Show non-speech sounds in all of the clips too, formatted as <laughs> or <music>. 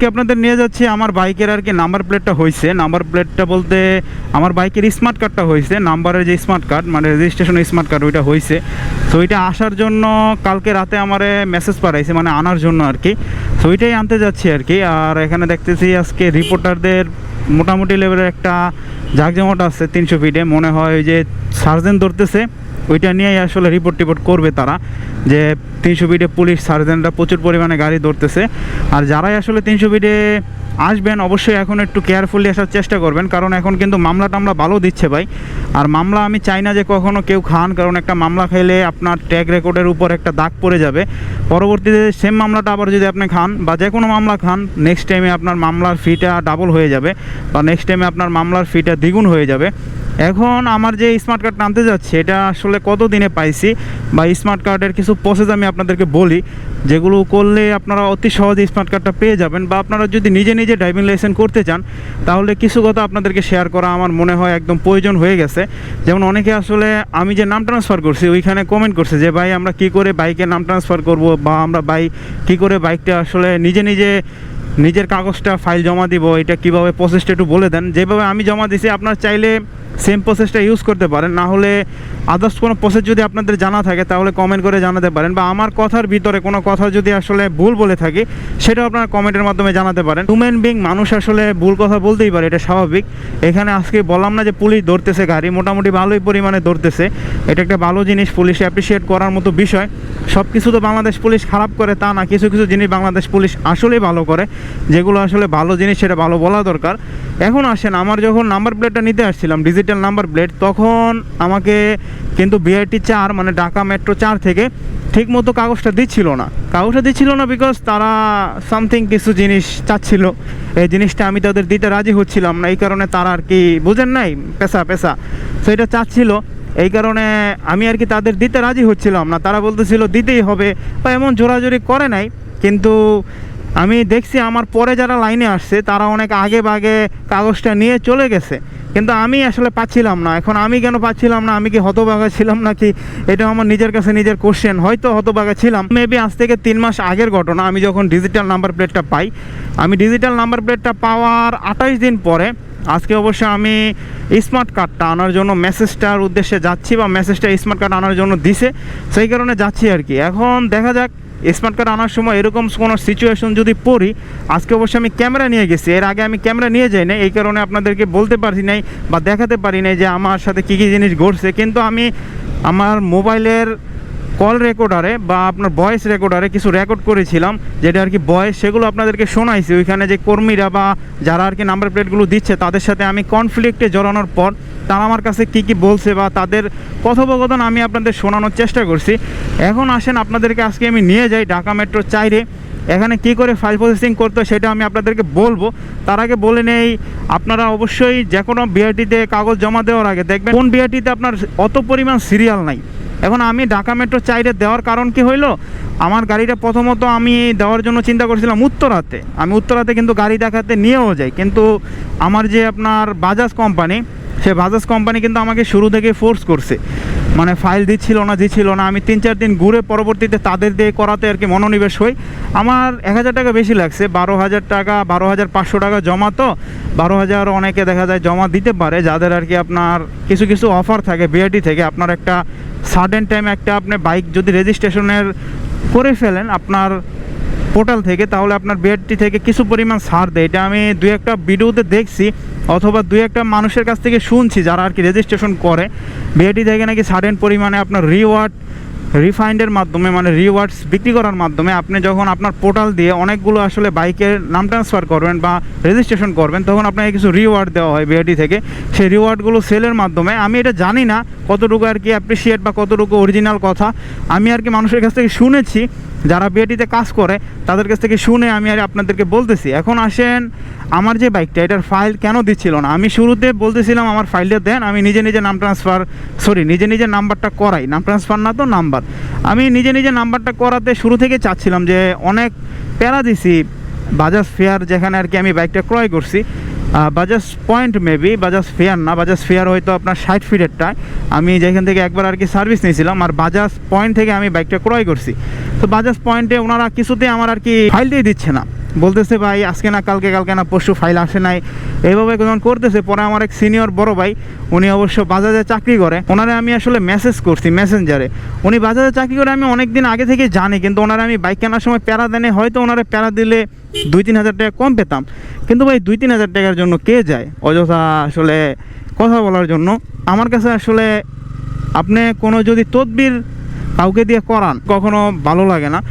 আজকে আপনাদের নিয়ে যাচ্ছি আমার বাইকের আর কি নাম্বার প্লেটটা হয়েছে নাম্বার প্লেটটা বলতে আমার বাইকের স্মার্ট কার্ডটা হয়েছে নাম্বারের যে স্মার্ট কার্ড মানে রেজিস্ট্রেশন স্মার্ট কার্ড ওইটা হয়েছে তো ওইটা আসার জন্য কালকে রাতে আমারে মেসেজ পাঠাইছে মানে আনার জন্য আর কি। তো ওইটাই আনতে যাচ্ছি আর কি। আর এখানে দেখতেছি আজকে রিপোর্টারদের মোটামুটি লেভেলের একটা জাকজমট আছে তিনশো ফিটে মনে হয় যে সার্জেন ধরতেছে। ওইটা নিয়েই আসলে রিপোর্ট টিপোর্ট করবে তারা যে তিনশো ফিটে পুলিশ সার্জেনরা প্রচুর পরিমাণে গাড়ি ধরতেছে। আর যারাই আসলে তিনশো ফিটে আসবেন, অবশ্যই এখন একটু কেয়ারফুলি আসার চেষ্টা করবেন, কারণ এখন কিন্তু মামলা টামলা ভালো দিচ্ছে ভাই। আর মামলা আমি চাই না যে কখনও কেউ খান, কারণ একটা মামলা খাইলে আপনার ট্যাগ রেকর্ডের উপর একটা দাগ পড়ে যাবে। পরবর্তীতে সেম মামলাটা আবার যদি আপনি খান বা যে কোনো মামলা খান নেক্সট টাইমে আপনার মামলার ফিটা ডাবল হয়ে যাবে বা নেক্সট টাইমে আপনার মামলার ফিটা দ্বিগুণ হয়ে যাবে। এখন আমার যে স্মার্ট কার্ড আনতে যাচ্ছে, এটা আসলে কত দিনে পাইছি বা স্মার্ট কার্ডের কিছু প্রসেস আমি আপনাদেরকে বলি, যেগুলো করলে আপনারা অতি সহজে স্মার্ট কার্ডটা পেয়ে যাবেন বা আপনারা যদি নিজে নিজে ড্রাইভিং লাইসেন্স করতে চান, তাহলে কিছু কথা আপনাদেরকে শেয়ার করা আমার মনে হয় একদম প্রয়োজন হয়ে গেছে। যেমন অনেকে আসলে আমি যে নাম ট্রান্সফার করছি, ওইখানে কমেন্ট করছে যে, ভাই, আমরা কি করে বাইকের নাম ট্রান্সফার করব বা আমরা বাইক কি করে বাইকটা আসলে নিজে নিজে নিজের কাগজটা ফাইল জমা দিব, এটা কীভাবে প্রসেসটা একটু বলে দেন। যেভাবে আমি জমা দিছি, আপনার চাইলে সেম প্রসেসটা ইউজ করতে পারেন। না হলে আদার্স কোনো প্রসেস যদি আপনাদের জানা থাকে, তাহলে কমেন্ট করে জানাতে পারেন। বা আমার কথার ভিতরে কোনো কথা যদি আসলে ভুল বলে থাকি, সেটাও আপনারা কমেন্টের মাধ্যমে জানাতে পারেন। হিউম্যান বিং মানুষ আসলে ভুল কথা বলতেই পারে, এটা স্বাভাবিক। এখানে আজকে বললাম না যে পুলিশ ধরতেছে গাড়ি, মোটামুটি ভালোই পরিমাণে ধরতেছে। এটা একটা ভালো জিনিস, পুলিশ অ্যাপ্রিসিয়েট করার মতো বিষয়। সব কিছু তো বাংলাদেশ পুলিশ খারাপ করে, তা না, কিছু কিছু জিনিস বাংলাদেশ পুলিশ আসলেই ভালো করে। যেগুলো আসলে ভালো জিনিস, সেটা ভালো বলা দরকার। এখন আসেন, আমার যখন নাম্বার প্লেটটা নিতে আসছিলাম ডিজিটাল নাম্বার প্লেট তখন আমাকে কিন্তু বিআইটি চার মানে ঢাকা মেট্রো চার থেকে ঠিক মতো কাগজটা দিচ্ছিল না। কাগজটা দিচ্ছিল না বিকজ তারা সামথিং কিছু জিনিস চাচ্ছিল। এই জিনিসটা আমি তাদের দিতে রাজি হচ্ছিলাম না, এই কারণে তারা আর কি বুঝেন নাই পেশা পেশা তো এটা চাচ্ছিল, এই কারণে আমি আর কি তাদের দিতে রাজি হচ্ছিলাম না। তারা বলতেছিল, দিতেই হবে, বা এমন জোরাজোরি করে নাই, কিন্তু আমি দেখছি আমার পরে যারা লাইনে আসছে, তারা অনেক আগে বাগে কাগজটা নিয়ে চলে গেছে। কিন্তু আমি আসলে পাচ্ছিলাম না। এখন আমি কেন পাচ্ছিলাম না? আমি কি হতবাগা ছিলাম নাকি? এটা আমার নিজের কাছে নিজের কোশ্চেন হয়তো হতবাগা ছিলাম। মেবি আজ থেকে তিন মাস আগের ঘটনা। আমি যখন ডিজিটাল নাম্বার প্লেটটা পাই, আমি ডিজিটাল নাম্বার প্লেটটা পাওয়ার আঠাইশ দিন পরে, আজকে অবশ্য আমি স্মার্ট কার্ডটা আনার জন্য মেসেজটার উদ্দেশ্যে যাচ্ছি বা মেসেজটা স্মার্ট কার্ড আনার জন্য দিছে, সেই কারণে যাচ্ছি আর কি। এখন দেখা যাক স্মার্ট কার্ড আনার সময় এরকম কোনো সিচুয়েশন যদি পড়ি, আজকে অবশ্যই আমি ক্যামেরা নিয়ে গেছি, এর আগে আমি ক্যামেরা নিয়ে যাই না এই কারণে আপনাদেরকে বলতে পারি নাই বা দেখাতে পারি নাই যে আমার সাথে কী কী জিনিস ঘটছে। কিন্তু আমি আমার মোবাইলের কল রেকর্ডারে বা আপনার ভয়েস রেকর্ডারে কিছু রেকর্ড করেছিলাম, যেটা আর কি ভয়েস সেগুলো আপনাদেরকে শোনাইছি। ওইখানে যে কর্মীরা বা যারা আর কি নাম্বার প্লেটগুলো দিচ্ছে, তাদের সাথে আমি কনফ্লিক্টে জড়ানোর পর তারা আমার কাছে কি কি বলছে বা তাদের কথোপকথন আমি আপনাদের শোনানোর চেষ্টা করছি। এখন আসেন আপনাদেরকে আজকে আমি নিয়ে যাই ঢাকা মেট্রো চাইরে। এখানে কি করে ফাইল প্রসেসিং করতে সেটা আমি আপনাদেরকে বলব। তার আগে বলে নেই, আপনারা অবশ্যই যে কোনো বিআরটিতে কাগজ জমা দেওয়ার আগে দেখবেন কোন বিআরটিতে আপনার অত পরিমাণ সিরিয়াল নাই। এখন আমি ঢাকা মেট্রো চাইরে দেওয়ার কারণ কি হইল? আমার গাড়িটা প্রথমত আমি দেওয়ার জন্য চিন্তা করছিলাম উত্তরাতে। আমি উত্তরাতে কিন্তু গাড়ি দেখাতে নিয়েও যাই। কিন্তু আমার যে আপনার বাজাজ কোম্পানি সে বাজাজ কোম্পানি কিন্তু আমাকে শুরু থেকে ফোর্স করছে। মানে ফাইল দিচ্ছিল না দিচ্ছিল না। আমি তিন চার দিন ঘুরে পরবর্তীতে তাদের দিয়ে করাতে আর কি মনোনিবেশ হই। আমার এক হাজার টাকা বেশি লাগছে, বারো হাজার টাকা, বারো হাজার পাঁচশো টাকা জমা তো। বারো হাজার অনেকে দেখা যায় জমা দিতে পারে, যাদের আর কি আপনার কিছু কিছু অফার থাকে বিআইটি থেকে। আপনার একটা সাডেন টাইম একটা আপনি বাইক যদি রেজিস্ট্রেশনের করে ফেলেন, আপনার পোর্টাল থেকে, তাহলে আপনার বিআরটি থেকে কিছু পরিমাণ ছাড় দেয়। এটা আমি দু একটা ভিডিওতে দেখছি, অথবা দু একটা মানুষের কাছ থেকে শুনছি যারা আর কি রেজিস্ট্রেশন করে। বিআরটি থেকে নাকি সাডেন পরিমাণে আপনার রিওয়ার্ড রিফাইন্ডের মাধ্যমে মানে রিওয়ার্ডস বিক্রি করার মাধ্যমে আপনি যখন আপনার পোর্টাল দিয়ে অনেকগুলো আসলে বাইকের নাম ট্রান্সফার করবেন বা রেজিস্ট্রেশন করবেন, তখন আপনাকে কিছু রিওয়ার্ড দেওয়া হয় বিআরটি থেকে। সেই রিওয়ার্ডগুলো সেলের মাধ্যমে, আমি এটা জানি না কতটুকু আর কি অ্যাপ্রিসিয়েট বা কতটুকু অরিজিনাল কথা। আমি আর কি মানুষের কাছ থেকে শুনেছি যারা বিআরটিতে কাজ করে, তাদের কাছ থেকে শুনে আমি আর আপনাদেরকে বলতেছি। এখন আসেন, আমার যে বাইকটা এটার ফাইল কেন দিচ্ছিল না? আমি শুরুতে বলতেছিলাম, আমার ফাইলটা দেন। আমি নিজে নিজে নাম ট্রান্সফার সরি নিজে নিজে নাম্বারটা করাই। নাম ট্রান্সফার না তো নাম্বার। আমি নিজে নিজে নাম্বারটা করাতে শুরু থেকে চাচ্ছিলাম যে, অনেক প্যারা দিছি। বাজাজ ফেয়ার যেখানে আর কি আমি বাইকটা ক্রয় করছি। Bajaj point maybe Bajaj fair না বাজাজ ফেয়ার হয়তো আপনার ষাট ফিটেরটায় আমি যেখান থেকে একবার আর কি সার্ভিস নিয়েছিলাম, আর বাজাজ পয়েন্ট থেকে আমি বাইকটা ক্রয় করছি। তো বাজাজ পয়েন্টে ওনারা কিছুতে আমার আর কি ফাইল দিয়ে দিচ্ছে না। বলতেছে, ভাই, আজকে না, কালকে কালকে না, পরশু ফাইল আসে নাই। এইভাবে যখন করতেছে। পরে আমার এক সিনিয়র বড় ভাই, উনি অবশ্য বাজাজে চাকরি করে। ওনারে আমি আসলে মেসেজ করছি মেসেঞ্জারে উনি বাজাজে চাকরি করে আমি অনেক দিন আগে থেকে জানি, কিন্তু ওনারা আমি বাইক কেনার সময় প্যারা দেনে, হয়তো ওনারা প্যারা দিলে দুই তিন হাজার টাকা কম পেতাম। কিন্তু ভাই দুই তিন হাজার টাকার জন্য কে যায়? অযথা আসলে কথা বলার জন্য। আমার কাছে আসলে আপনি কোনো যদি তদবির কাউকে দিয়ে করান, কখনো ভালো লাগে না।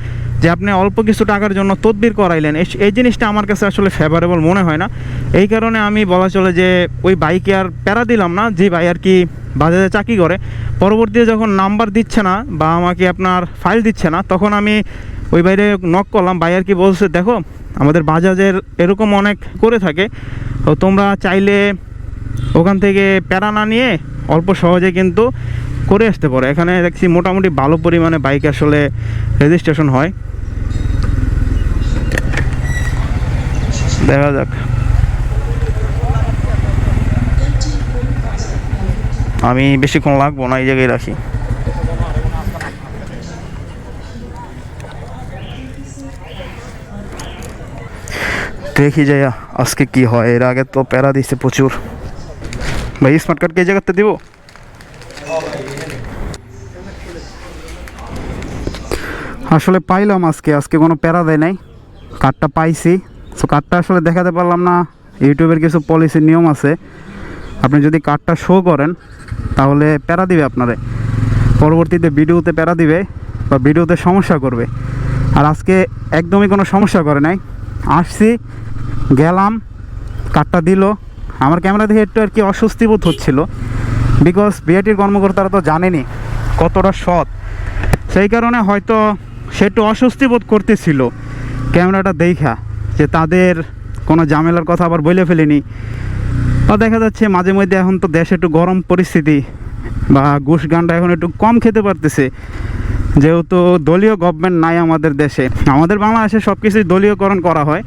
যে আপনি অল্প কিছু টাকার জন্য তদবির করাইলেন, এই- জিনিসটা আমার কাছে আসলে ফেভারেবল মনে হয় না। এই কারণে আমি বলা চলে যে ওই বাইকে আর প্যারা দিলাম না, যে ভাই আর কি বাজারে চাকরি করে। পরবর্তীতে যখন নাম্বার দিচ্ছে না বা আমাকে আপনার ফাইল দিচ্ছে না, তখন আমি ওই বাইরে নক করলাম। ভাই আর কি বলছে, দেখো আমাদের বাজাজের এরকম অনেক করে থাকে। তো তোমরা চাইলে ওখান থেকে প্যারা না নিয়ে অল্প সহজে কিন্তু করে আসতে পারো। এখানে দেখছি মোটামুটি ভালো পরিমাণে বাইক আসলে রেজিস্ট্রেশন হয়। দেখা যাক। আমি বেশিক্ষণ লাগবো না, এই জায়গায় রাখি। দেখি যাইয়া আজকে কি হয়। এর আগে তো প্যারা দিচ্ছে প্রচুর। ভাই স্মার্ট কার্ড কে জায়গাতে দিব? আসলে পাইলাম আজকে। আজকে কোনো প্যারা দেয় নাই। কার্ডটা পাইছি। সো কার্ডটা আসলে দেখাতে পারলাম না। ইউটিউবের কিছু পলিসির নিয়ম আছে। আপনি যদি কার্ডটা শো করেন, তাহলে প্যারা দিবে আপনারে। পরবর্তীতে ভিডিওতে প্যারা দিবে বা ভিডিওতে সমস্যা করবে। আর আজকে একদমই কোনো সমস্যা করে নাই। আসছি গেলাম কার্ডটা দিল। আমার ক্যামেরা দেখে একটু আর কি অস্বস্তি বোধ হচ্ছিল। বিকজ বিআইটির কর্মকর্তারা তো জানেনি কতটা সৎ। সেই কারণে হয়তো সে একটু অস্বস্তি বোধ করতেছিল ক্যামেরাটা দেখা, যে তাদের কোনো ঝামেলার কথা আবার বলে ফেলেনি। বা দেখা যাচ্ছে মাঝে মধ্যে এখন তো দেশে একটু গরম পরিস্থিতি বা ঘুষ গানটা এখন একটু কম খেতে পারতেছে। যেহেতু দলীয় গভর্নমেন্ট নাই আমাদের দেশে। আমাদের বাংলাদেশে সব কিছুই দলীয়করণ করা হয়।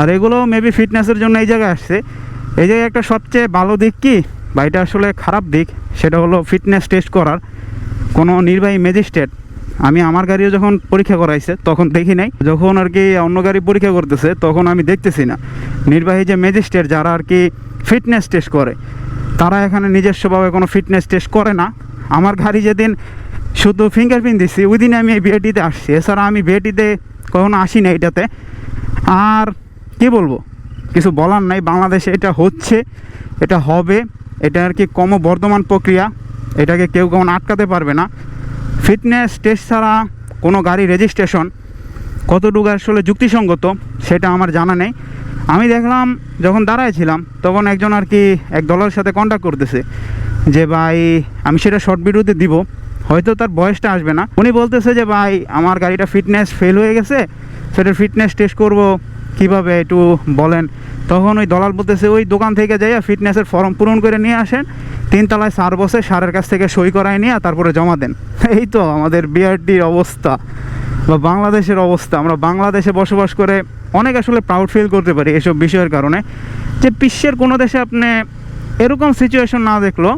আর এগুলো মেবি ফিটনেসের জন্য এই জায়গায় আসছে। এই জায়গায় একটা সবচেয়ে ভালো দিক কি? বা এটা আসলে খারাপ দিক, সেটা হলো ফিটনেস টেস্ট করার। কোনো নির্বাহী ম্যাজিস্ট্রেট আমি আমার গাড়িও যখন পরীক্ষা করাইছে, তখন দেখি নাই। যখন আর কি অন্য গাড়ি পরীক্ষা করতেছে, তখন আমি দেখতেছি না। নির্বাহী যে ম্যাজিস্ট্রেট যারা আর কি ফিটনেস টেস্ট করে, তারা এখানে নিজস্বভাবে কোনো ফিটনেস টেস্ট করে না। আমার গাড়ি যেদিন শুধু ফিঙ্গারপ্রিন্ট দিচ্ছি ওই দিনে আমি এই বিআইটিতে আসছি। এছাড়া আমি বিআইটিতে কখনো আসি না এটাতে। আর কি বলব? কিছু বলার নাই, বাংলাদেশে এটা হচ্ছে, এটা হবে, এটা আর কি ক্রমবর্ধমান প্রক্রিয়া, এটাকে কেউ কেমন আটকাতে পারবে না। ফিটনেস টেস্ট ছাড়া কোনো গাড়ি রেজিস্ট্রেশন কতটুকু আসলে যুক্তিসঙ্গত, সেটা আমার জানা নেই। আমি দেখলাম, যখন দাঁড়াইছিলাম, তখন একজন আর কি এক দলের সাথে কন্ট্যাক্ট করতেছে, যে ভাই, আমি সেটা শর্ট ভিডিওতে দিব, হয়তো তার বয়সটা আসবে না। উনি বলতেছে যে, ভাই, আমার গাড়িটা ফিটনেস ফেল হয়ে গেছে, সেটার ফিটনেস টেস্ট করব কীভাবে একটু বলেন? তখন ওই দলাল বলতেছে, ওই দোকান থেকে যাইয়া ফিটনেসের ফর্ম পূরণ করে নিয়ে আসেন। তিনতলায় সার বসে সারের কাছ থেকে সই করায় নিয়ে তারপরে জমা দেন। <laughs> এই তো আমাদের বিআরটির অবস্থা বা বাংলাদেশের অবস্থা। আমরা বাংলাদেশে বসবাস করে অনেক আসলে প্রাউড ফিল করতে পারি এসব বিষয়ের কারণে। যে বিশ্বের কোনো দেশে আপনি এরকম সিচুয়েশন না দেখল,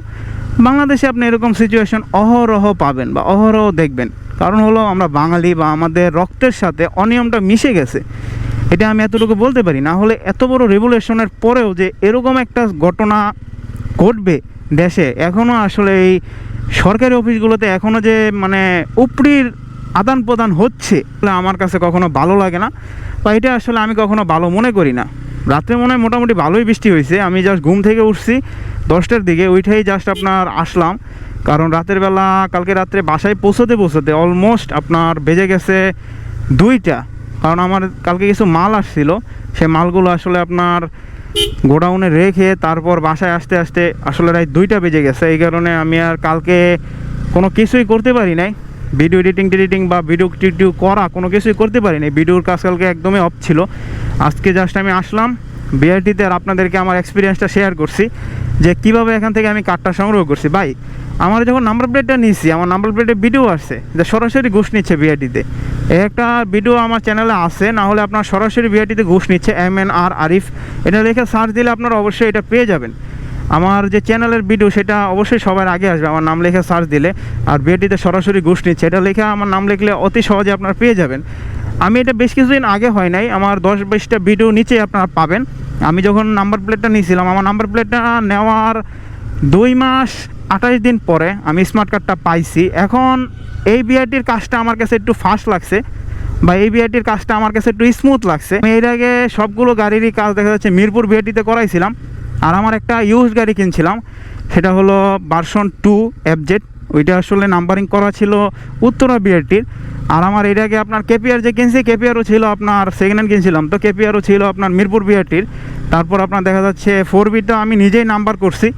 বাংলাদেশে আপনি এরকম সিচুয়েশন অহরহ পাবেন বা অহরহ দেখবেন। কারণ হলো আমরা বাঙালি বা আমাদের রক্তের সাথে অনিয়মটা মিশে গেছে। এটা আমি এতটুকু বলতে পারি, না হলে এত বড় রেভুলেশনের পরেও যে এরকম একটা ঘটনা ঘটবে দেশে এখনও আসলে এই সরকারি অফিসগুলোতে এখনও যে মানে উপরির আদান প্রদান হচ্ছে আমার কাছে কখনো ভালো লাগে না বা এটা আসলে আমি কখনো ভালো মনে করি না। রাত্রে মনে হয় মোটামুটি ভালোই বৃষ্টি হয়েছে, আমি জাস্ট ঘুম থেকে উঠছি, দশটার দিকে ওইটাই জাস্ট আপনার আসলাম, কারণ রাতের বেলা কালকে রাত্রে বাসায় পৌঁছতে পৌঁছতে অলমোস্ট আপনার বেজে গেছে দুইটা। কারণ আমার কালকে কিছু মাল আসছিল, সে মালগুলো আসলে আপনার গোডাউনে রেখে তারপর বাসায় আসতে আসতে আসলে রায় দুইটা বেজে গেছে। এই কারণে আমি আর কালকে কোনো কিছুই করতে পারি নাই। ভিডিও এডিটিং, টেডিটিং বা ভিডিও টিডিও করা কোনো কিছুই করতে পারি নাই। ভিডিওর কাজ কালকে একদমই অফ ছিল। আজকে জাস্ট আমি আসলাম বিআরটিতে আর আপনাদেরকে আমার এক্সপিরিয়েন্সটা শেয়ার করছি, যে কীভাবে এখান থেকে আমি কার্ডটা সংগ্রহ করছি। ভাই, আমার যখন নাম্বার প্লেটটা নিয়েছি, আমার নাম্বার প্লেটে ভিডিও আসছে, যে সরাসরি ঘুষ নিচ্ছে বিআইটিতে এই একটা ভিডিও আমার চ্যানেলে আছে না হলে আপনার সরাসরি বিআইটিতে ঘুষ নিচ্ছে এম এন আর আরিফ এটা লিখে সার্চ দিলে আপনারা অবশ্যই এটা পেয়ে যাবেন। আমার যে চ্যানেলের ভিডিও সেটা অবশ্যই সবার আগে আসবে। আমার নাম লিখে সার্চ দিলে আর বিআইটিতে সরাসরি ঘুষ নিচ্ছে। এটা লিখে আমার নাম লিখলে অতি সহজে আপনারা পেয়ে যাবেন। আমি এটা বেশ কিছুদিন আগে হয় নাই, আমার দশ বাইশটা ভিডিও নিচে আপনারা পাবেন। আমি যখন নাম্বার প্লেটটা নিয়েছিলাম আমার নাম্বার প্লেটটা নেওয়ার দুই মাস আঠাশ দিন পরে আমি স্মার্ট কার্ডটা পাইছি। এখন এই বিআরটির কাজটা আমার কাছে একটু ফাস্ট লাগছে বা এই বিআরটির কাজটা আমার কাছে একটু স্মুথ লাগছে। আমি এর আগে সবগুলো গাড়িরই কাজ দেখা যাচ্ছে, মিরপুর বিআরটিতে করাইছিলাম। আর আমার একটা ইউজ গাড়ি কিনছিলাম, সেটা হলো ভার্সন টু এফজেড ওইটা আসলে নাম্বারিং করা ছিল উত্তরা বিআরটির আর আমার এর আগে আপনার কেপিআর যে কিনছি কেপিআরও ছিল আপনার সেকেন্ড হ্যান্ড কিনছিলাম। তো কেপিআরও ছিল আপনার মিরপুর বিআরটির তারপর আপনার দেখা যাচ্ছে ফোর বিটা আমি নিজেই নাম্বার করছি।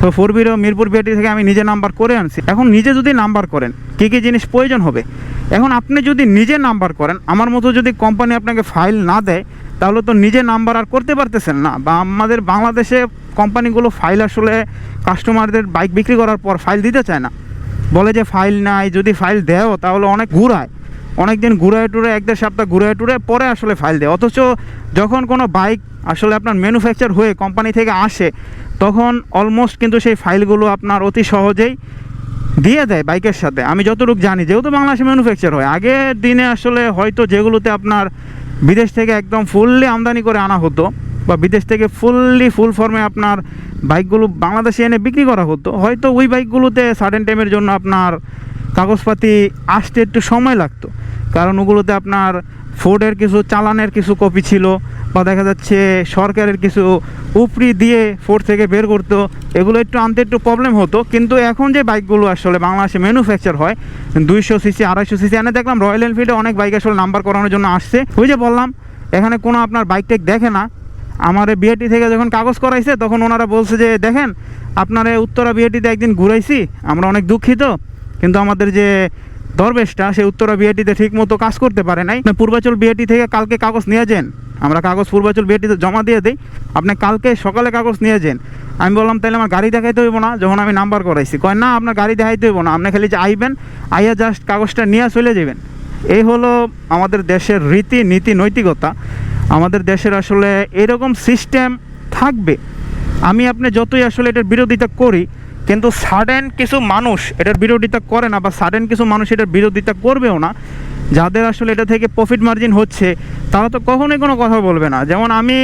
তো ফোর বিরও মিরপুর বিআরটি থেকে আমি নিজে নাম্বার করে আনছি। এখন নিজে যদি নাম্বার করেন, কী কী জিনিস প্রয়োজন হবে? এখন আপনি যদি নিজে নাম্বার করেন, আমার মতো যদি কোম্পানি আপনাকে ফাইল না দেয়, তাহলে তো নিজে নাম্বার আর করতে পারতেছেন না। বা আমাদের বাংলাদেশে কোম্পানিগুলো ফাইল আসলে কাস্টমারদের বাইক বিক্রি করার পর ফাইল দিতে চায় না। বলে যে ফাইল নাই, যদি ফাইল দেও, তাহলে অনেক ঘুরায়। অনেক দিন ঘুরায় টুরে এক দেড় সপ্তাহ ঘুরায় টুরে পরে আসলে ফাইল দেয়। অথচ যখন কোনো বাইক আসলে আপনার ম্যানুফ্যাকচার হয়ে কোম্পানি থেকে আসে, তখন অলমোস্ট কিন্তু সেই ফাইলগুলো আপনার অতি সহজেই দিয়ে দেয় বাইকের সাথে। আমি যতটুকু জানি, যেহেতু বাংলাদেশে ম্যানুফ্যাকচার হয়, আগের দিনে আসলে হয়তো যেগুলোতে আপনার বিদেশ থেকে একদম ফুললি আমদানি করে আনা হতো, বা বিদেশ থেকে ফুললি ফুল ফর্মে আপনার বাইকগুলো বাংলাদেশে এনে বিক্রি করা হতো, হয়তো ওই বাইকগুলোতে সার্টেন টাইমের জন্য আপনার কাগজপাতি আসতে একটু সময় লাগতো। কারণ ওগুলোতে আপনার ফোর্ডের কিছু, চালানের কিছু কপি ছিল বা দেখা যাচ্ছে সরকারের কিছু উপরি দিয়ে ফোর্ড থেকে বের করতো, এগুলো একটু আনতে একটু প্রবলেম হতো। কিন্তু এখন যে বাইকগুলো আসলে বাংলাদেশে ম্যানুফ্যাকচার হয়, দুইশো সিসি আড়াইশো সিসি এনে দেখলাম রয়্যাল এনফিল্ডে অনেক বাইক আসলে নাম্বার করানোর জন্য আসছে। ওই যে বললাম, এখানে কোনো আপনার বাইক টেক দেখে না। আমার বিআরটি থেকে যখন কাগজ করাইছে, তখন ওনারা বলছে যে, দেখেন, আপনার উত্তরা বিআরটিতে একদিন ঘুরাইছি, আমরা অনেক দুঃখিত, কিন্তু আমাদের যে দরবেশটা সে উত্তরা বিআরটিতে ঠিক মতো কাজ করতে পারে নাই। পূর্বাচল বিআরটি থেকে কালকে কাগজ নিয়ে যান। আমরা কাগজ পূর্বাচল বিআরটিতে জমা দিয়ে দিই। আপনি কালকে সকালে কাগজ নিয়ে যান। আমি বললাম তাহলে আমার গাড়ি দেখাইতে হইব না। যখন আমি নাম্বার করাইছি, কয়, না, আপনার গাড়ি দেখাইতে হইব না। আপনি খালি যে আইবেন, আইয়া জাস্ট কাগজটা নিয়ে চলে যাবেন। এই হলো আমাদের দেশের রীতি, নীতি, নৈতিকতা। আমাদের দেশের আসলে এরকম সিস্টেম থাকবে। আমি আপনি যতই আসলে এটার বিরোধিতা করি কিন্তু সাডেন কিছু মানুষ এটার বিরোধিতা করে না বা সাডেন কিছু মানুষ এটার বিরোধিতা করবেও না। যাদের আসলে এটা থেকে প্রফিট মার্জিন হচ্ছে, তারা তো কখনোই কোনো কথা বলবে না। যেমন আমি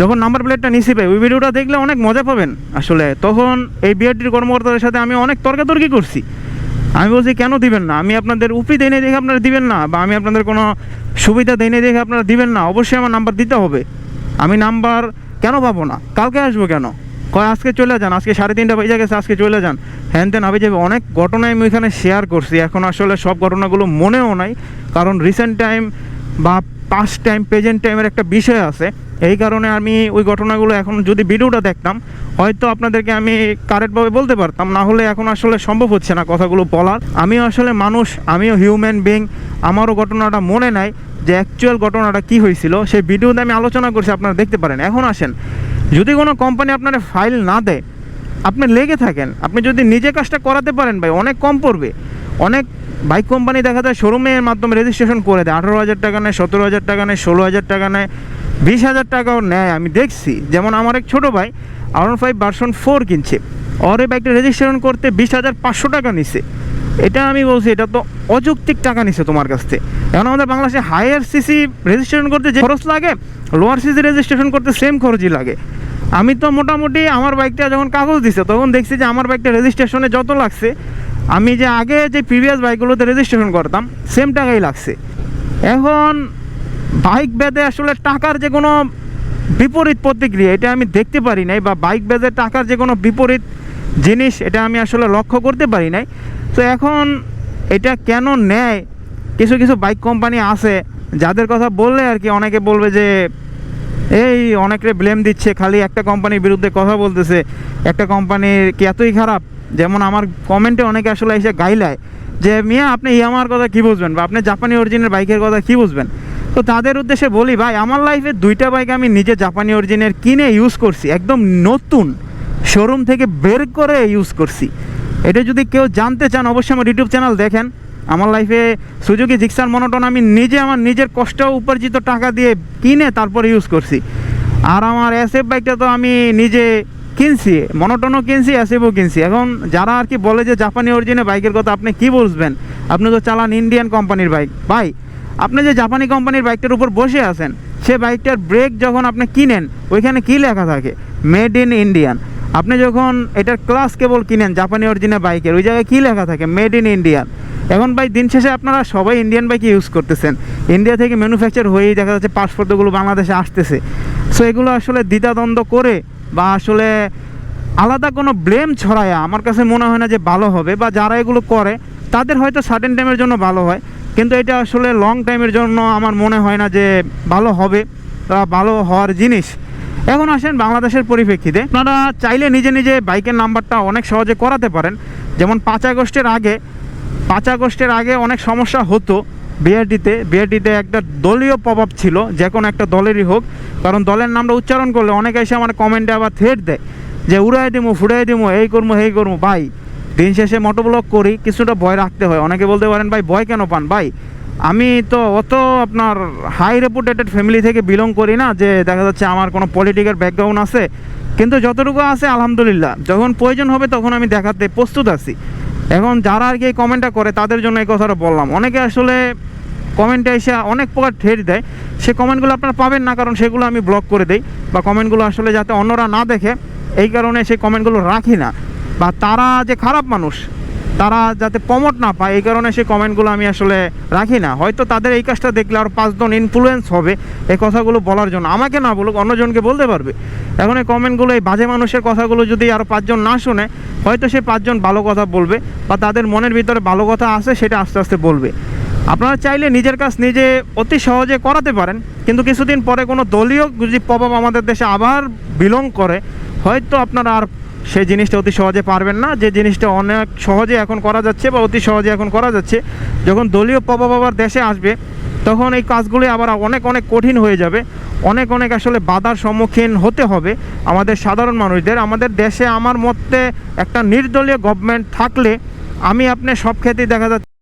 যখন নাম্বার প্লেটটা নিছি পাই ওই ভিডিওটা দেখলে অনেক মজা পাবেন আসলে। তখন এই বিআরটির কর্মকর্তাদের সাথে আমি অনেক তর্কাতর্কি করছি। আমি বলছি, কেন দিবেন না? আমি আপনাদের উপরি দেনে দেখে আপনারা দিবেন না বা আমি আপনাদের কোনো সুবিধা দেনে দেখে আপনারা দিবেন না? অবশ্যই আমার নাম্বার দিতে হবে। আমি নাম্বার কেন পাবো না? কালকে আসব কেন? কয়, আজকে চলে যান, আজকে সাড়ে তিনটা বেজে গেছে, আজকে চলে যান। হ্যান তেন আমি যাবে অনেক ঘটনাই আমি ওইখানে শেয়ার করছি, এখন আসলে সব ঘটনাগুলো মনেও নাই, কারণ রিসেন্ট টাইম বা পাস্ট টাইম প্রেজেন্ট টাইমের একটা বিষয় আছে। এই কারণে আমি ওই ঘটনাগুলো এখন যদি ভিডিওটা দেখতাম, হয়তো আপনাদেরকে আমি কারেক্টভাবে বলতে পারতাম, না হলে এখন আসলে সম্ভব হচ্ছে না কথাগুলো বলার। আমিও আসলে মানুষ, আমিও হিউম্যান বিং আমারও ঘটনাটা মনে নাই যে অ্যাকচুয়াল ঘটনাটা কি হয়েছিল। সেই ভিডিওতে আমি আলোচনা করছি, আপনারা দেখতে পারেন। এখন আসেন যদি কোনো কোম্পানি আপনার ফাইল না দেয়, আপনি লেগে থাকেন। আপনি যদি নিজে কাজটা করাতে পারেন ভাই, অনেক কম পড়বে। অনেক বাইক কোম্পানি দেখা যায় শোরুমের মাধ্যমে রেজিস্ট্রেশন করে দেয়। আঠারো হাজার টাকা নেয়, সতেরো হাজার টাকা নেয়, ষোলো হাজার টাকা নেয়, বিশ হাজার টাকাও নেয়। আমি দেখছি, যেমন আমার এক ছোটো ভাই আর ফাইভ ভার্সন ফোর কিনছে। ওর এই বাইকটা রেজিস্ট্রেশন করতে বিশ হাজার পাঁচশো টাকা নিছে। এটা আমি বলছি, এটা তো অযৌক্তিক টাকা নিছে তোমার কাছ থেকে। এখন আমাদের বাংলাদেশে হায়ার সিসি রেজিস্ট্রেশন করতে যে খরচ লাগে লোয়ার সিসি রেজিস্ট্রেশন করতে সেম খরচই লাগে। আমি তো মোটামুটি আমার বাইকটা যখন কাগজ দিছে, তখন দেখছি যে আমার বাইকটা রেজিস্ট্রেশনে যত লাগছে, আমি যে আগে যে প্রিভিয়াস বাইকগুলোতে রেজিস্ট্রেশন করতাম সেম টাকাই লাগছে। এখন বাইক বেদে আসলে টাকার যে কোনো বিপরীত প্রতিক্রিয়া, এটা আমি দেখতে পারি নাই, বা বাইক বেদে টাকার যে কোনো বিপরীত জিনিস, এটা আমি আসলে লক্ষ্য করতে পারি নাই। তো এখন এটা কেন নেয়? কিছু কিছু বাইক কোম্পানি আছে, যাদের কথা বললে আর কি অনেকে বলবে যে এই অনেকে ব্লেম দিচ্ছে, খালি একটা কোম্পানির বিরুদ্ধে কথা বলতেছে। একটা কোম্পানির কি এতই খারাপ? যেমন আমার কমেন্টে অনেকে আসলে এসে গাইলায় যে, মিয়া, আপনি ইয়ামার কথা কি বুঝবেন বা আপনি জাপানি অরিজিনের বাইকের কথা কি বুঝবেন? তো তাদের উদ্দেশ্যে বলি, ভাই, আমার লাইফে দুইটা বাইক আমি নিজে জাপানি অরিজিনের কিনে ইউজ করছি, একদম নতুন শোরুম থেকে বের করে ইউজ করছি। এটা যদি কেউ জানতে চান, অবশ্যই আমার ইউটিউব চ্যানেল দেখেন। আমার লাইফে সুযোগী জিক্সার মনোটন আমি নিজে আমার নিজের কষ্ট উপার্জিত টাকা দিয়ে কিনে তারপরে ইউজ করছি। আর আমার এসএফ বাইকটা তো আমি নিজে কিনছি মনোটনও কিনছি এসএফও কিনছি। এখন যারা আর কি বলে যে জাপানি অরিজিনে বাইকের কথা, আপনি কি বুঝবেন আপনি তো চালান ইন্ডিয়ান কোম্পানির বাইক ভাই, আপনি যে জাপানি কোম্পানির বাইকটার উপর বসে আছেন, সে বাইকটার ব্রেক যখন আপনি কিনেন, ওইখানে কি লেখা থাকে? মেড ইন ইন্ডিয়ান আপনি যখন এটার ক্লাস কেবল কিনেন জাপানি অরিজিনাল বাইকের ওই জায়গায় কী লেখা থাকে? মেড ইন ইন্ডিয়ান এখন ভাই দিন শেষে আপনারা সবাই ইন্ডিয়ান বাইক ইউজ করতেছেন। ইন্ডিয়া থেকে ম্যানুফ্যাকচার হয়েই দেখা যাচ্ছে পাসপোর্টগুলো বাংলাদেশে আসতেছে। সো এগুলো আসলে দ্বিধাদ্বন্দ্ব করে বা আসলে আলাদা কোনো ব্লেম ছড়ায় আমার কাছে মনে হয় না যে ভালো হবে বা যারা এগুলো করে, তাদের হয়তো সার্টেন টাইমের জন্য ভালো হয়। কিন্তু এটা আসলে লং টাইমের জন্য আমার মনে হয় না যে ভালো হবে বা ভালো হওয়ার জিনিস। এখন আসেন বাংলাদেশের পরিপ্রেক্ষিতে। আপনারা চাইলে নিজে নিজে বাইকের নাম্বারটা অনেক সহজে করাতে পারেন। যেমন পাঁচ আগস্টের আগে পাঁচ আগস্টের আগে অনেক সমস্যা হতো বিআরটিতে বিআরটিতে একটা দলীয় প্রভাব ছিল, যে কোনো একটা দলেরই হোক। কারণ দলের নামটা উচ্চারণ করলে অনেকে এসে আমার কমেন্টে আবার থ্রেট দেয়, যে উড়াই দিমু ফুড়াই দিমু, এই করব এই করব ভাই, দিন শেষে মোটোব্লক করি, কিছুটা ভয় রাখতে হয়। অনেকে বলতে পারেন, ভাই, ভয় কেন পান? ভাই, আমি তো অত আপনার হাই রেপুটেটেড ফ্যামিলি থেকে বিলং করি না, যে দেখা যাচ্ছে আমার কোনো পলিটিক্যাল ব্যাকগ্রাউন্ড আছে। কিন্তু যতটুকু আছে, আলহামদুলিল্লাহ। যখন প্রয়োজন হবে, তখন আমি দেখাতে প্রস্তুত আছি। এখন যারা আর কি কমেন্টটা করে, তাদের জন্য এই কথাটা বললাম। অনেকে আসলে কমেন্টে এসে অনেক প্রকার ঠেট দেয়। সে কমেন্টগুলো আপনারা পাবেন না, কারণ সেগুলো আমি ব্লক করে দিই বা কমেন্টগুলো আসলে যাতে অন্যরা না দেখে। এই কারণে সেই কমেন্টগুলো রাখি না। বা তারা যে খারাপ মানুষ তারা যাতে প্রমোট না পায়, এই কারণে সেই কমেন্টগুলো আমি আসলে রাখি না। হয়তো তাদের এই কাজটা দেখলে আর পাঁচজন ইনফ্লুয়েন্স হবে এই কথাগুলো বলার জন্য। আমাকে না বলুক, অন্যজনকে বলতে পারবে। এখন এই কমেন্টগুলো, এই বাজে মানুষের কথাগুলো যদি আরও পাঁচজন না শোনে, হয়তো সে পাঁচজন ভালো কথা বলবে বা তাদের মনের ভিতরে ভালো কথা আছে সেটা আস্তে আস্তে বলবে। আপনারা চাইলে নিজের কাজ নিজে অতি সহজে করাতে পারেন, কিন্তু কিছুদিন পরে কোনো দলীয় যদি প্রভাব আমাদের দেশে আবার বিলং করে, হয়তো আপনারা আর সেই জিনিসটা অতি সহজে পারবেন না। যে জিনিসটা অনেক সহজে এখন করা যাচ্ছে বা অতি সহজে এখন করা যাচ্ছে, যখন দলীয় পাবা বাবার দেশে আসবে, তখন এই কাজগুলি আবার অনেক অনেক কঠিন হয়ে যাবে। অনেক অনেক আসলে বাধার সম্মুখীন হতে হবে আমাদের সাধারণ মানুষদের। আমাদের দেশে আমার মতে একটা নির্দলীয় গভর্নমেন্ট থাকলে আমি আপনি সব ক্ষেত্রেই দেখা যাচ্ছে